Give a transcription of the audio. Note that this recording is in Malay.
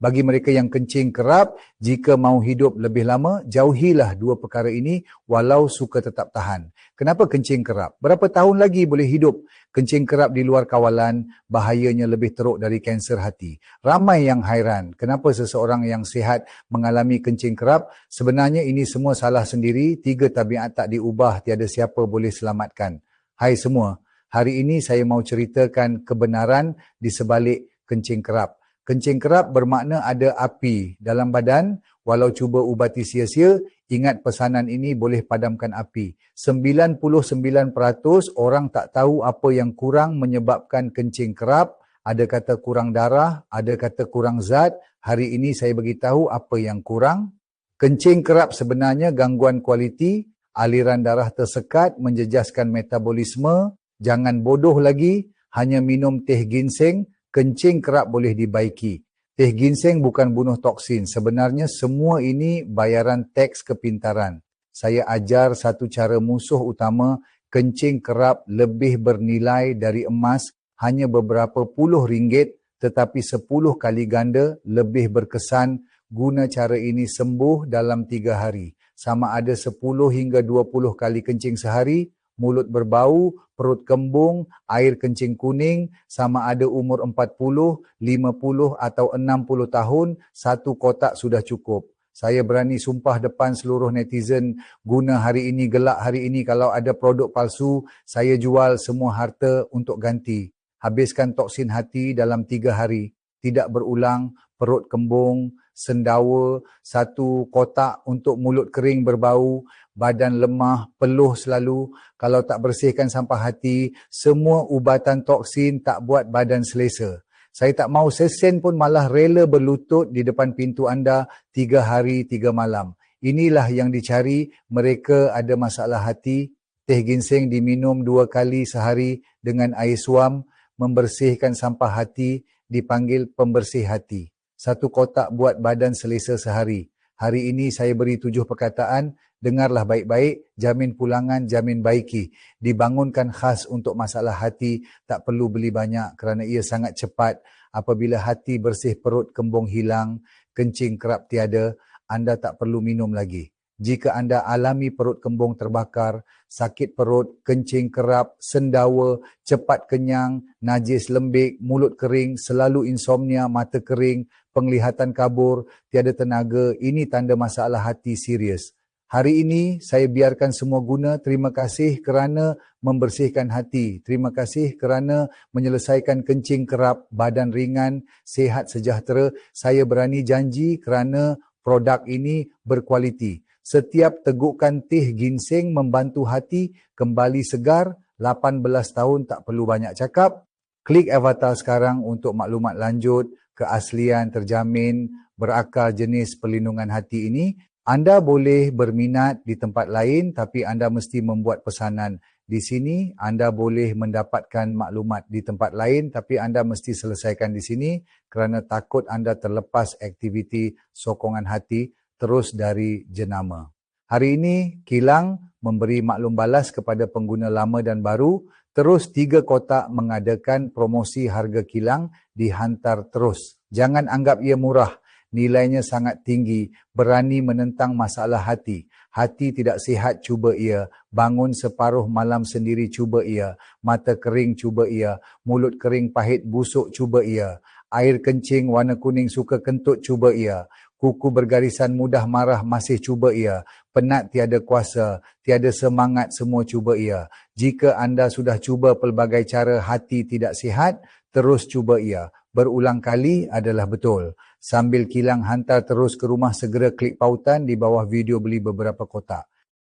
Bagi mereka yang kencing kerap, jika mau hidup lebih lama, jauhilah dua perkara ini walau suka tetap tahan. Kenapa kencing kerap? Berapa tahun lagi boleh hidup? Kencing kerap di luar kawalan, bahayanya lebih teruk dari kanser hati. Ramai yang hairan, kenapa seseorang yang sihat mengalami kencing kerap? Sebenarnya ini semua salah sendiri, tiga tabiat tak diubah, tiada siapa boleh selamatkan. Hai semua, hari ini saya mau ceritakan kebenaran di sebalik kencing kerap. Kencing kerap bermakna ada api dalam badan, walau cuba ubati sia-sia, ingat pesanan ini boleh padamkan api. 99% orang tak tahu apa yang kurang menyebabkan kencing kerap, ada kata kurang darah, ada kata kurang zat. Hari ini saya bagi tahu apa yang kurang. Kencing kerap sebenarnya gangguan kualiti, aliran darah tersekat, menjejaskan metabolisme. Jangan bodoh lagi, hanya minum teh ginseng, kencing kerap boleh dibaiki. Teh ginseng bukan bunuh toksin. Sebenarnya semua ini bayaran teks kepintaran. Saya ajar satu cara musuh utama, kencing kerap lebih bernilai dari emas hanya beberapa puluh ringgit tetapi sepuluh kali ganda lebih berkesan guna cara ini sembuh dalam tiga hari. Sama ada sepuluh hingga dua puluh kali kencing sehari, mulut berbau, perut kembung, air kencing kuning, sama ada umur 40, 50 atau 60 tahun, satu kotak sudah cukup. Saya berani sumpah depan seluruh netizen guna hari ini, gelak hari ini kalau ada produk palsu, saya jual semua harta untuk ganti. Habiskan toksin hati dalam tiga hari. Tidak berulang, perut kembung, sendawa, satu kotak untuk mulut kering berbau, badan lemah, peluh selalu. Kalau tak bersihkan sampah hati, semua ubatan toksin tak buat badan selesa. Saya tak mau sesen pun malah rela berlutut di depan pintu anda tiga hari, tiga malam. Inilah yang dicari, mereka ada masalah hati. Teh ginseng diminum dua kali sehari dengan air suam, membersihkan sampah hati, dipanggil pembersih hati satu kotak buat badan selesa sehari. Hari ini saya beri tujuh perkataan, dengarlah baik-baik, jamin pulangan, jamin baiki. Dibangunkan khas untuk masalah hati, tak perlu beli banyak kerana ia sangat cepat. Apabila hati bersih perut kembung hilang, kencing kerap tiada, anda tak perlu minum lagi. Jika anda alami perut kembung terbakar, sakit perut, kencing kerap, sendawa, cepat kenyang, najis lembik, mulut kering, selalu insomnia, mata kering, penglihatan kabur, tiada tenaga, ini tanda masalah hati serius. Hari ini saya biarkan semua guna. Terima kasih kerana membersihkan hati. Terima kasih kerana menyelesaikan kencing kerap, badan ringan, sehat sejahtera. Saya berani janji kerana produk ini berkualiti. Setiap tegukan teh ginseng membantu hati kembali segar. 18 tahun tak perlu banyak cakap. Klik avatar sekarang untuk maklumat lanjut keaslian terjamin berakal jenis perlindungan hati ini, anda boleh berminat di tempat lain tapi anda mesti membuat pesanan. Di sini anda boleh mendapatkan maklumat di tempat lain tapi anda mesti selesaikan di sini kerana takut anda terlepas aktiviti sokongan hati terus dari jenama. Hari ini Kilang memberi maklum balas kepada pengguna lama dan baru terus tiga kotak mengadakan promosi harga kilang dihantar terus. Jangan anggap ia murah, nilainya sangat tinggi, berani menentang masalah hati. Hati tidak sihat, cuba ia. Bangun separuh malam sendiri, cuba ia. Mata kering, cuba ia. Mulut kering, pahit, busuk, cuba ia. Air kencing, warna kuning, suka kentut, cuba ia. Kuku bergarisan mudah marah masih cuba ia. Penat tiada kuasa, tiada semangat semua cuba ia. Jika anda sudah cuba pelbagai cara hati tidak sihat, terus cuba ia. Berulang kali adalah betul. Sambil kilang hantar terus ke rumah segera klik pautan di bawah video beli beberapa kotak.